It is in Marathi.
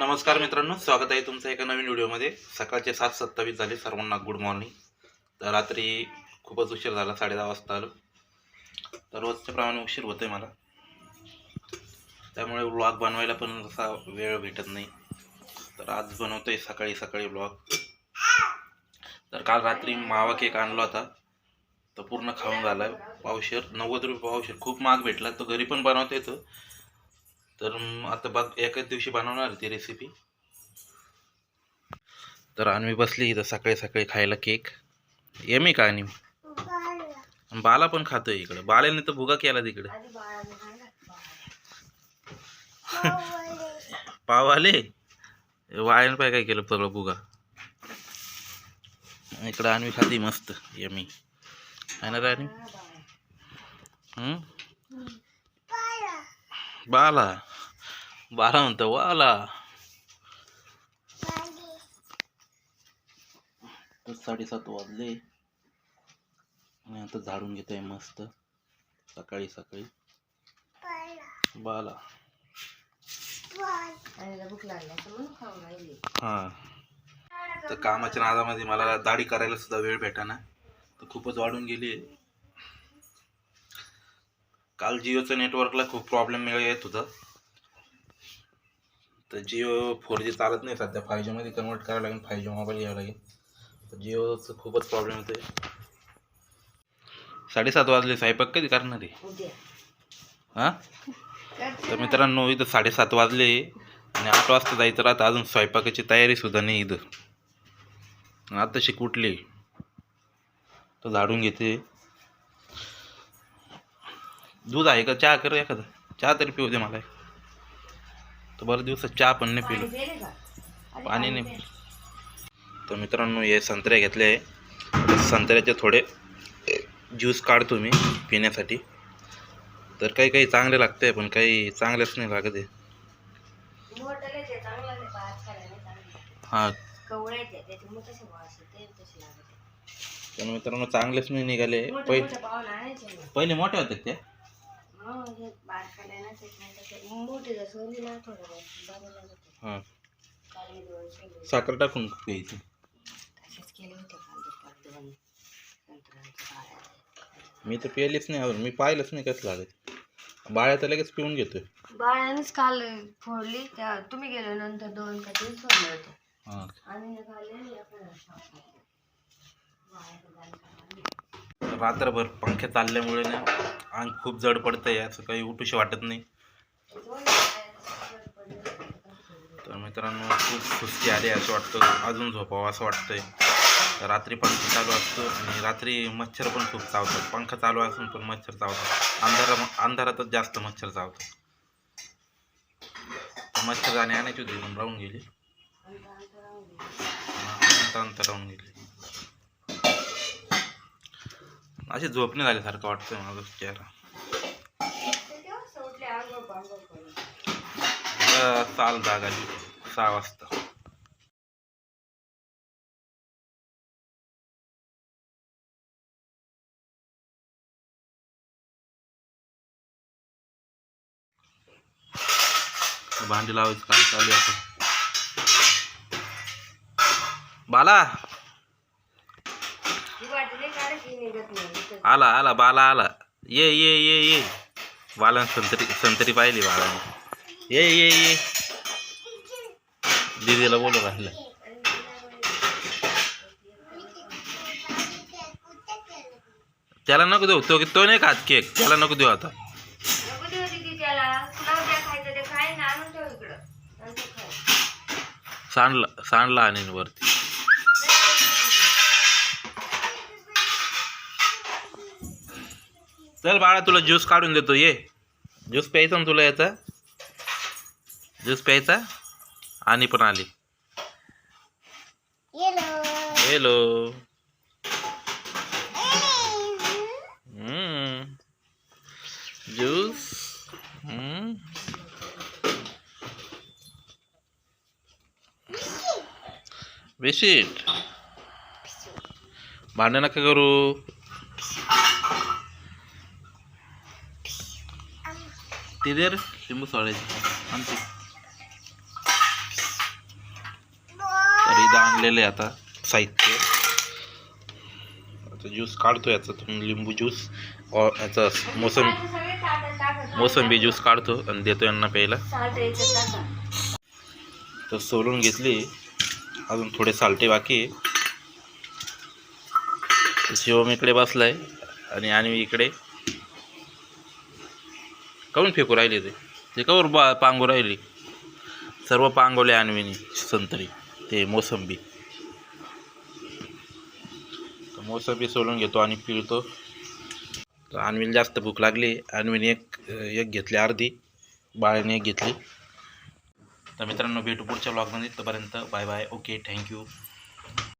नमस्कार मित्रांनो स्वागत आहे तुमचं एका नवीन व्हिडिओमध्ये. सकाळचे सात सत्तावीस झाले सर्वांना गुड मॉर्निंग तर रात्री खूपच उशीर झाला साडे दहा वाजता आलो. तर रोजच्या प्रमाणे उशीर होतोय मला. त्यामुळे ब्लॉग बनवायला पण असा वेळ भेटत नाही. तर आज बनवतोय सकाळी सकाळी ब्लॉग तर काल रात्री मावा केक आणला होता. तो पूर्ण खाऊन झाला. पावशेर नव्वद रुपये पावशेर खूप महाग भेटला. तो घरी पण बनवता येतो. तर आता बघ एकाच दिवशी बनवणार आहे ती रेसिपी तर आम्ही बसली इथं सकाळी सकाळी खायला केक येमी का आणि बाला पण खातोय इकडं. बाल्याने तर भुगा केला तिकडे. पाव आले? वाळ्याने पाय काय केलं सगळं भुगा? इकडं आणवी खाते मस्त. यमी आहे ना राणी? बाला. बाला म्हणतो वाला. तर साडेसात वाजले. आणि आता झाडून घेत आहे मस्त. सकाळी सकाळी. बाला. भूक लागली असं म्हणून खाऊ राहिली हा. तर कामाच्या नादामध्ये मला दाढी करायला सुद्धा वेळ भेटाना. तर खूपच वाढून गेली काल जिओचं नेटवर्कला खूप प्रॉब्लेम येत होता तर जिओ फोर जी चालत नाही सध्या. फाय जीमध्ये कन्वर्ट करावं लागेल फाय जी मोबाईल घ्यावं लागेल. तर जिओचं खूपच प्रॉब्लेम येतोय. साडेसात वाजले स्वयंपाक कधी करणार आहे? हां? तर मित्रांनो इथं साडेसात वाजले आणि आठ वाजता जायचं राहतं. अजून स्वयंपाकाची तयारी सुद्धा नाही इथं. आताशी कुठली तर झाडून घेते. दूध आहे का? चहा कर एखादा? चहा तरी पिऊ दे मला. तर बरं दिवसात चहा पण नाही पिलो. पाणी नाही तर मित्रांनो हे संत्रे घेतले आहे. संत्र्याचे थोडे ज्यूस काढतो मी पिण्यासाठी. तर काही काही चांगले लागते पण काही चांगलेच नाही लागत आहे. हां. तर मित्रांनो चांगलेच नाही निघाले. पहिले पहिले मोठे होते ते? साखर टाकून मी तर प्यायलीच नाही अजून. मी पाहिलंच नाही कसं लागत बाळ्या तर लगेच पिऊन घेतोय. बाळ्यानेच काल फोडली. त्या तुम्ही गेल्यानंतर दोन का तीन सोडले होते. हां. आणि. रात्रभर पंखे चालल्यामुळे ना अंग खूप जड पडतं आहे असं काही उठूशी वाटत नाही. तर मित्रांनो खूप सुस्ती आली असं वाटतं. अजून झोपावं असं वाटतंय. तर रात्री पंखा चालू असतो आणि रात्री मच्छर पण खूप चावतात. पंखा चालू असून पण मच्छर चावतात. अंधारा अंधारातच जास्त मच्छर चावतात. मच्छर जाणे आणायची होती पण राहून गेली. अंतर अंतर राहून गेली. अशी झोपणे झाल्यासारखं वाटतंय माझा चेहरा. मला चाल जाग आली सहा वाजता. भांडी लावायचं काम चालू आहे आता. बाला! आला आला बाला आला. ये ये ये ये. बाला संतरी संतरी पाहिली बाळाने ये ये ये. दीदीला बोलू राहिलं. त्याला नको देऊ. तो तो नाही खात केक. त्याला नको देऊ आता. सांडला सांडला आणि वरती. चल बाळा तुला ज्यूस काढून देतो ये. ज्यूस प्यायचा ना तुला याचा? ज्यूस प्यायचा? आणि पण आली. हॅलो. ज्यूस हम्म. बिस्किट भांडण नका करू. ते दे रे लिंबू सोडायची आणते आणलेलं आहे आता साहित्य. आता ज्यूस काढतो याचा लिंबू ज्यूस याचा मोसंबी मोसंबी ज्यूस काढतो आणि देतो यांना प्यायला. तर सोलून घेतली. अजून थोडे सालटे बाकी शिवम इकडे बसलाय आणि आणि इकडे. काऊन फेकू राहिले ते? ते कावर बा पांगू राहिली? सर्व पांगवले आणवीनी संत्री ते मोसंबी. तर मोसंबी सोलून घेतो आणि पिळतो. तर आणवीला जास्त भूक लागली. आणवीने एक एक घेतली अर्धी बाळाने एक घेतली. तर मित्रांनो भेटू पुढच्या ब्लॉगमध्ये तोपर्यंत बाय बाय. Okay thank you